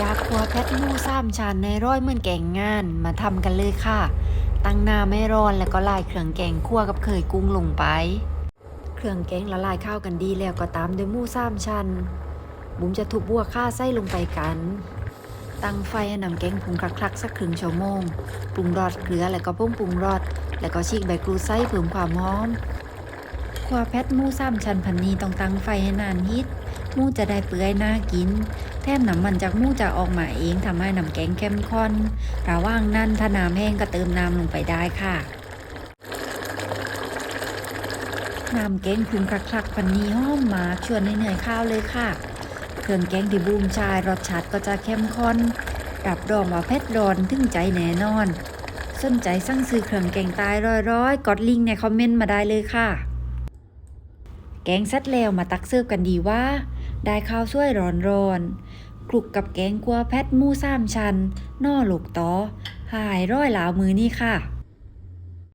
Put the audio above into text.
ยาครัวแพทมูสามชั้นในร้อยเหมือนแกงงานมาทำกันเลยค่ะ ตั้งหน้าไม่ร้อนแล้วก็ลายเครื่องแกงคั่วกับเคยกุ้งลงไป เครื่องแกงละลายข้าวกันดีแล้วก็ตามด้วยมูสามชัน บุ๋มจะทุบบัวข้าไส้ลงไปกัน ตั้งไฟให้นำแกงผงคลักๆสักครึ่งชั่วโมง ปรุงรสเกลือแล้วก็ป้งปรุงรสแล้วก็ฉีกใบกรูดไส้เพิ่มความหอมครัวแพทมูสามชันพันนีต้องตั้งไฟให้นานฮิตมูจะได้เปื่อยน่ากิน แถมน้ำมันจากมูจะออกมาเองทำให้น้ำแกงเข้มข้นระหว่างนั้นถ้าน้ำแห้งก็เติมน้ำลงไปได้ค่ะน้ำแกงปรุงคลักๆพันนี้หอมมาชวนให้เหนื่อยข้าวเลยค่ะ เครื่องแกงที่บูมชายรสชาติก็จะเข้มข้นรับรองว่าเผ็ดร้อนถึงใจแน่นอนสนใจสั่งซื้อเครื่องแกงตายร้อยๆกดลิงก์ในคอมเมนต์มาได้เลยค่ะ แกงเสร็จแล้วมาตักเสิร์ฟกันดีว่า ได้ข้าวสวยร้อนๆ กลุกกับแกงกัวแพทมู่สามชันน่อหลกตอหายร้อยหลาวมือนี่ค่ะ